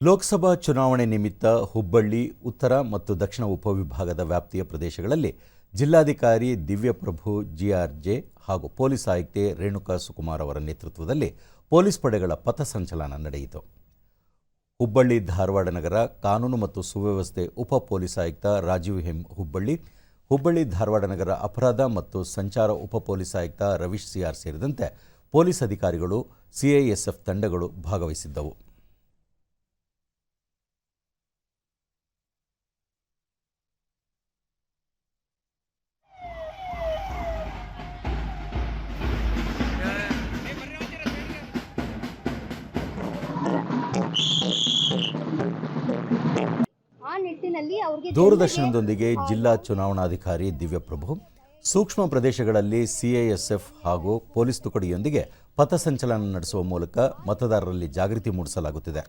ಲೋಕಸಭಾ ಚುನಾವಣೆ ನಿಮಿತ್ತ ಹುಬ್ಬಳ್ಳಿ, ಉತ್ತರ ಮತ್ತು ದಕ್ಷಿಣ ಉಪವಿಭಾಗದ ವ್ಯಾಪ್ತಿಯ ಪ್ರದೇಶಗಳಲ್ಲಿ ಜಿಲ್ಲಾಧಿಕಾರಿ ದಿವ್ಯಪ್ರಭು, ಜಿಆರ್ಜೆ ಹಾಗೂ ಪೊಲೀಸ್ ಆಯುಕ್ತೆ ರೇಣುಕಾ ಸುಕುಮಾರ್ ಅವರ ನೇತೃತ್ವದಲ್ಲಿ ಪೊಲೀಸ್ ಪಡೆಗಳ ಪಥಸಂಚಲನ ನಡೆಯಿತು. ಹುಬ್ಬಳ್ಳಿ, ಧಾರವಾಡ ನಗರ ಕಾನೂನು ಮತ್ತು ಸುವ್ಯವಸ್ಥೆ ಉಪ ಪೊಲೀಸ್ ಆಯುಕ್ತ ರಾಜೀವ್ ಹೆಮ್ ಹುಬ್ಬಳ್ಳಿ ಹುಬ್ಬಳ್ಳಿ, ಧಾರವಾಡ ನಗರ ಅಪರಾಧ ಮತ್ತು ಸಂಚಾರ ಉಪ ಪೊಲೀಸ್ ಆಯುಕ್ತ ರವೀಶ್ ಸಿಆರ್ ಸೇರಿದಂತೆ ಪೊಲೀಸ್ ಅಧಿಕಾರಿಗಳು ಸಿಐಎಸ್ಎಫ್ ತಂಡಗಳು ಭಾಗವಹಿಸಿದ್ದವು. ನಿಟ್ಟಿನಲ್ಲಿ ಅವರಿಗೆ ದೂರದರ್ಶನದೊಂದಿಗೆ ಜಿಲ್ಲಾ ಚುನಾವಣಾಧಿಕಾರಿ ದಿವ್ಯಪ್ರಭು ಸೂಕ್ಷ್ಮ ಪ್ರದೇಶಗಳಲ್ಲಿ ಸಿಐಎಸ್ಎಫ್ ಹಾಗೂ ಪೊಲೀಸ್ ತುಕಡಿಯೊಂದಿಗೆ ಪಥಸಂಚಲನ ನಡೆಸುವ ಮೂಲಕ ಮತದಾರರಲ್ಲಿ ಜಾಗೃತಿ ಮೂಡಿಸಲಾಗುತ್ತಿದೆ.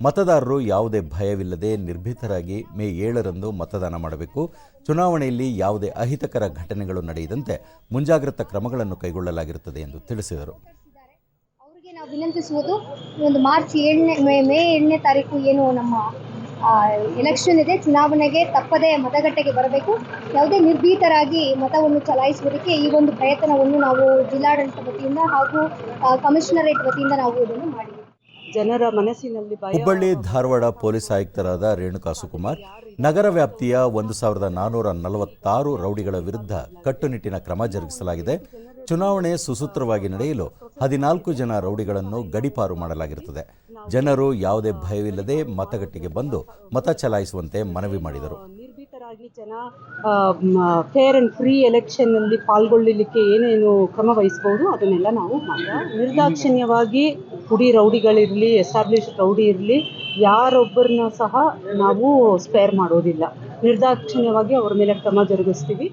ಮತದಾರರು ಯಾವುದೇ ಭಯವಿಲ್ಲದೆ ನಿರ್ಭೀತರಾಗಿ ಮೇ ಏಳರಂದು ಮತದಾನ ಮಾಡಬೇಕು. ಚುನಾವಣೆಯಲ್ಲಿ ಯಾವುದೇ ಅಹಿತಕರ ಘಟನೆಗಳು ನಡೆಯದಂತೆ ಮುಂಜಾಗ್ರತಾ ಕ್ರಮಗಳನ್ನು ಕೈಗೊಳ್ಳಲಾಗಿರುತ್ತದೆ ಎಂದು ತಿಳಿಸಿದರು. ಅವರಿಗೆ ನಾವು ವಿನಂತಿಸುವುದು ಒಂದು ಮಾರ್ಚ್ ಏಳನೇ ಮೇ ಮೇ ಏಳನೇ ತಾರೀಕು ಏನು ನಮ್ಮ ಎಲೆಕ್ಷನ್ ಇದೆ ಚುನಾವಣೆಗೆ ತಪ್ಪದೇ ಮತಗಟ್ಟೆಗೆ ಬರಬೇಕು. ಯಾವುದೇ ನಿರ್ಭೀತರಾಗಿ ಮತವನ್ನು ಚಲಾಯಿಸುವುದಕ್ಕೆ ಈ ಒಂದು ಪ್ರಯತ್ನವನ್ನು ನಾವು ಜಿಲ್ಲಾಡಳಿತ ವತಿಯಿಂದ ಹಾಗೂ ಆ, ಕಮಿಷನರೇಟ್ ವತಿಯಿಂದ ನಾವು ಇದನ್ನು ಮಾಡಿದ್ದೀವಿ ಜನರ ಮನಸ್ಸಿನಲ್ಲಿ ಭಯ ಹುಬ್ಬಳ್ಳಿ ಧಾರವಾಡ ಪೊಲೀಸ್ ಆಯುಕ್ತರಾದ ರೇಣುಕಾ ಸುಕುಮಾರ್ ನಗರ ವ್ಯಾಪ್ತಿಯ ಒಂದು ಸಾವಿರದ ನಾನ್ನೂರ ನಲವತ್ತಾರು ರೌಡಿಗಳ ವಿರುದ್ಧ ಕಟ್ಟುನಿಟ್ಟಿನ ಕ್ರಮ ಜರುಗಿಸಲಾಗಿದೆ. ಚುನಾವಣೆ ಸುಸೂತ್ರವಾಗಿ ನಡೆಯಲು ಹದಿನಾಲ್ಕು ಜನ ರೌಡಿಗಳನ್ನು ಗಡಿಪಾರು ಮಾಡಲಾಗಿರುತ್ತದೆ. ಜನರು ಯಾವುದೇ ಭಯವಿಲ್ಲದೆ ಮತಗಟ್ಟೆಗೆ ಬಂದು ಮತ ಚಲಾಯಿಸುವಂತೆ ಮನವಿ ಮಾಡಿದರು. ನಿರ್ಭೀತರಾಗಿ ಜನ ಫೇರ್ ಅಂಡ್ ಫ್ರೀ ಎಲೆಕ್ಷನ್ ಅಲ್ಲಿ ಪಾಲ್ಗೊಳ್ಳಲಿಕ್ಕೆ ಏನೇನು ಕ್ರಮ ವಹಿಸಬಹುದು ಅದನ್ನೆಲ್ಲ ನಾವು ನಿರ್ದಾಕ್ಷಿಣ್ಯವಾಗಿ ಪುಡಿ ರೌಡಿಗಳಿರಲಿ ಎಸ್ಟಾಬ್ಲಿಷ್ ರೌಡಿ ಇರಲಿ, ಯಾರೊಬ್ಬರನ್ನ ಸಹ ನಾವು ಸ್ಪೇರ್ ಮಾಡೋದಿಲ್ಲ. ನಿರ್ದಾಕ್ಷಿಣ್ಯವಾಗಿ ಅವರ ಮೇಲೆ ಕ್ರಮ ಜರುಗಿಸ್ತೀವಿ.